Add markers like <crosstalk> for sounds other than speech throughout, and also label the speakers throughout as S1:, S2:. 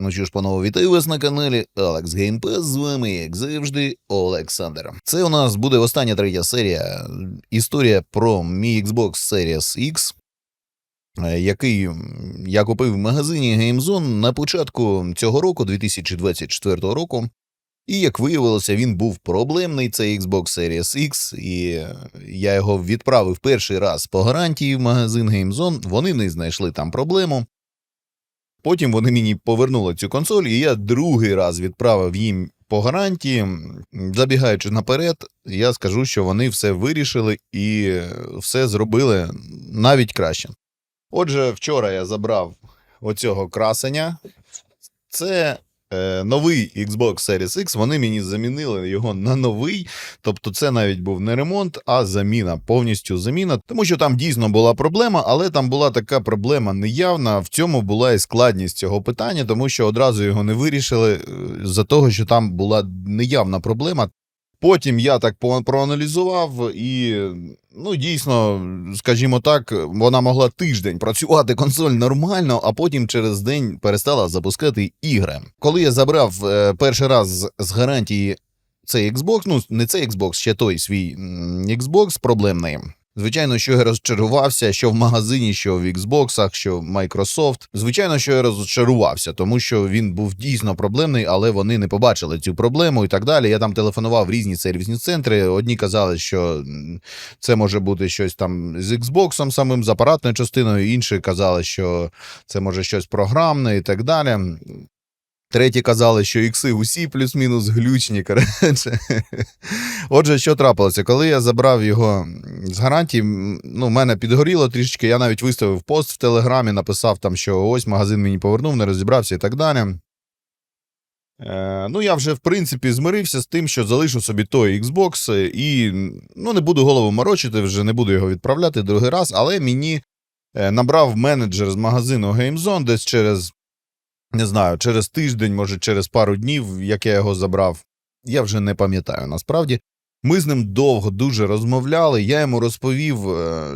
S1: Ну що ж, панове, вітаю вас на каналі Alex Game з вами, як завжди, Олександр. Це у нас буде остання третя серія. Історія про мій Xbox Series X, е, який я купив в магазині GameZone на початку цього року, 2024 року. І як виявилося, він був проблемний, цей Xbox Series X, і я його відправив перший раз по гарантії в магазин GameZone. Вони не знайшли там проблему. Потім вони мені повернули цю консоль, і я другий раз відправив їм по гарантії. Забігаючи наперед, я скажу, що вони все вирішили і все зробили навіть краще. Отже, вчора я забрав оцього красення. Це е, новий Xbox Series X. Вони мені замінили його на новий. Тобто, це навіть був не ремонт, а заміна, повністю заміна. Тому що там дійсно була проблема, але там була така проблема неявна. В цьому була і складність цього питання, тому що одразу його не вирішили е, за того, що там була неявна проблема. Потім я так проаналізував, і ну дійсно, скажімо так, вона могла тиждень працювати консоль нормально, а потім через день перестала запускати ігри. Коли я забрав е, перший раз з гарантії цей Xbox, ну не цей Xbox, ще той свій Xbox проблемний. Звичайно, що я розчарувався, що в магазині, що в Xbox, що в Microsoft. Звичайно, що я розчарувався, тому що він був дійсно проблемний, але вони не побачили цю проблему і так далі. Я там телефонував в різні сервісні центри. Одні казали, що це може бути щось там з Xbox самим, з апаратною частиною, інші казали, що це може щось програмне і так далі. Треті казали, що ікси усі плюс-мінус глючні. Коротше. Отже, що трапилося? Коли я забрав його з гарантії, ну, мене підгоріло трішечки. Я навіть виставив пост в Телеграмі, написав там, що ось магазин мені повернув, не розібрався і так далі. Е, ну, я вже, в принципі, змирився з тим, що залишу собі той Xbox е, і ну, не буду голову морочити, вже не буду його відправляти другий раз, але мені е, набрав менеджер з магазину GameZone десь через, не знаю, через тиждень, може, через пару днів, як я його забрав. Я вже не пам'ятаю насправді. Ми з ним довго дуже розмовляли. Я йому розповів, е,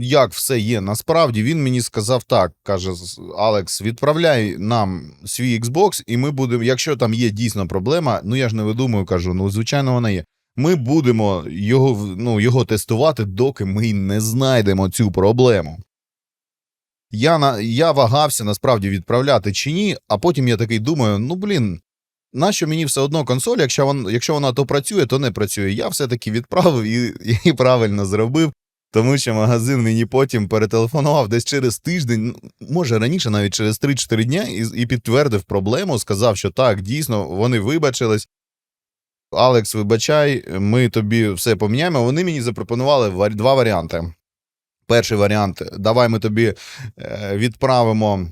S1: як все є насправді. Він мені сказав так: каже: Алекс, відправляй нам свій Xbox, і ми будемо, якщо там є дійсно проблема, ну я ж не видумую, кажу, ну звичайно, вона є. Ми будемо його, ну, його тестувати, доки ми не знайдемо цю проблему. Я, на, я вагався насправді відправляти чи ні, а потім я такий думаю: ну блін, нащо мені все одно консоль, якщо вона, якщо вона то працює, то не працює. Я все-таки відправив і, і правильно зробив, тому що магазин мені потім перетелефонував десь через тиждень, ну, може раніше, навіть через 3-4 дня, і, і підтвердив проблему, сказав, що так, дійсно, вони вибачились. Алекс, вибачай, ми тобі все поміняємо. Вони мені запропонували два варіанти. Перший варіант: давай ми тобі е, відправимо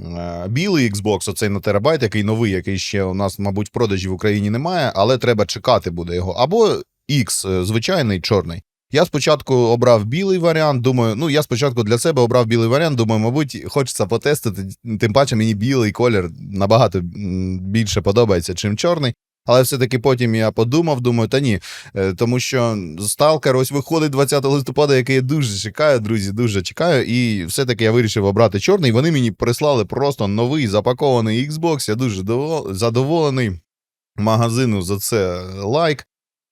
S1: е, білий Xbox, оцей на терабайт, який новий, який ще у нас, мабуть, в продажі в Україні немає, але треба чекати буде його. Або X, е, звичайний чорний. Я спочатку обрав білий варіант. Думаю, ну я спочатку для себе обрав білий варіант. Думаю, мабуть, хочеться потестити. Тим паче мені білий колір набагато більше подобається, чим чорний. Але все-таки потім я подумав, думаю, та ні, Е, тому що Сталкер ось виходить 20 листопада, який я дуже чекаю, друзі, дуже чекаю. І все-таки я вирішив обрати чорний. Вони мені прислали просто новий запакований Xbox. Я дуже задоволений магазину за це лайк.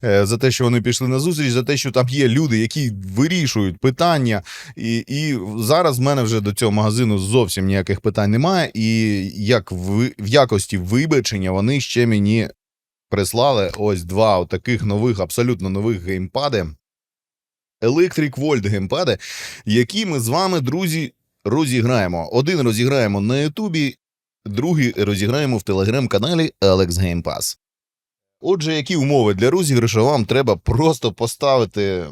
S1: е, За те, що вони пішли на зустріч, за те, що там є люди, які вирішують питання. І, і зараз в мене вже до цього магазину зовсім ніяких питань немає. І як в, в якості вибачення вони ще мені прислали ось два таких нових, абсолютно нових геймпади. Electric Volt геймпади, які ми з вами, друзі, розіграємо. Один розіграємо на Ютубі, другий розіграємо в телеграм-каналі Alex Game Pass. Отже, які умови для розіграшу вам треба просто поставити,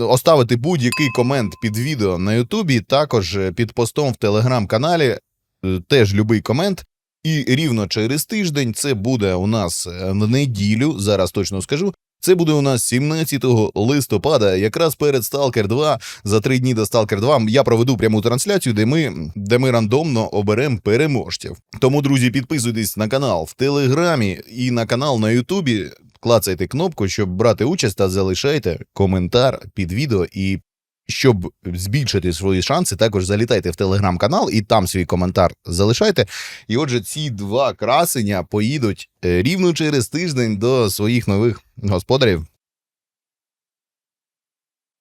S1: оставити будь-який комент під відео на Ютубі, також е, під постом в телеграм-каналі, е, теж любий комент. І рівно через тиждень це буде у нас е, в неділю, зараз точно скажу. Це буде у нас 17 листопада, якраз перед Stalker 2. За три дні до Stalker 2 я проведу пряму трансляцію, де ми, де ми рандомно оберемо переможців. Тому, друзі, підписуйтесь на канал в Телеграмі і на канал на Ютубі. Клацайте кнопку, щоб брати участь та залишайте коментар під відео і щоб збільшити свої шанси, також залітайте в телеграм-канал і там свій коментар залишайте. І отже, ці два красення поїдуть е, рівно через тиждень до своїх нових господарів.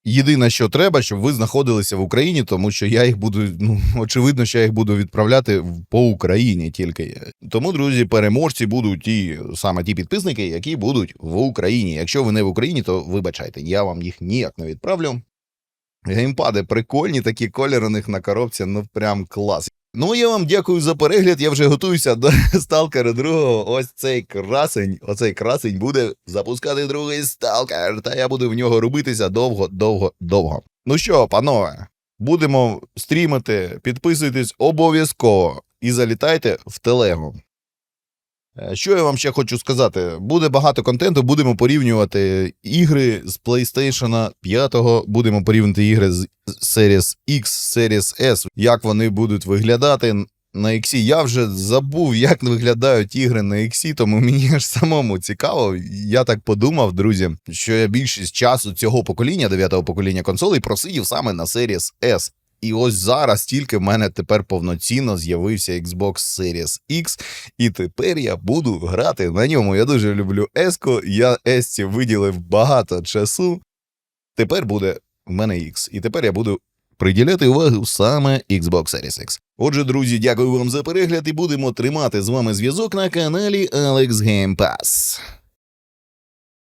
S1: Єдине, що треба, щоб ви знаходилися в Україні, тому що я їх буду, ну очевидно, що я їх буду відправляти по Україні тільки. Тому, друзі, переможці будуть ті саме ті підписники, які будуть в Україні. Якщо ви не в Україні, то вибачайте, я вам їх ніяк не відправлю. Геймпади прикольні, такі кольори у них на коробці, ну прям клас. Ну, я вам дякую за перегляд. Я вже готуюся до <laughs> сталкера другого. Ось цей красень, оцей красень буде запускати другий сталкер, та я буду в нього робитися довго, довго, довго. Ну що, панове, будемо стрімити, підписуйтесь обов'язково і залітайте в телегу. Е, Що я вам ще хочу сказати? Буде багато контенту, будемо порівнювати ігри з PlayStation 5, будемо порівняти ігри з Series X, Series S, як вони будуть виглядати на X. Я вже забув, як виглядають ігри на X, тому мені аж самому цікаво. Я так подумав, друзі, що я більшість часу цього покоління, дев'ятого покоління консолей, просидів саме на Series S. І ось зараз тільки в мене тепер повноцінно з'явився Xbox Series X, і тепер я буду грати на ньому. Я дуже люблю Еско. Я Есці виділив багато часу. Тепер буде в мене X. І тепер я буду приділяти увагу саме Xbox Series X. Отже, друзі, дякую вам за перегляд і будемо тримати з вами зв'язок на каналі Alex Game Pass.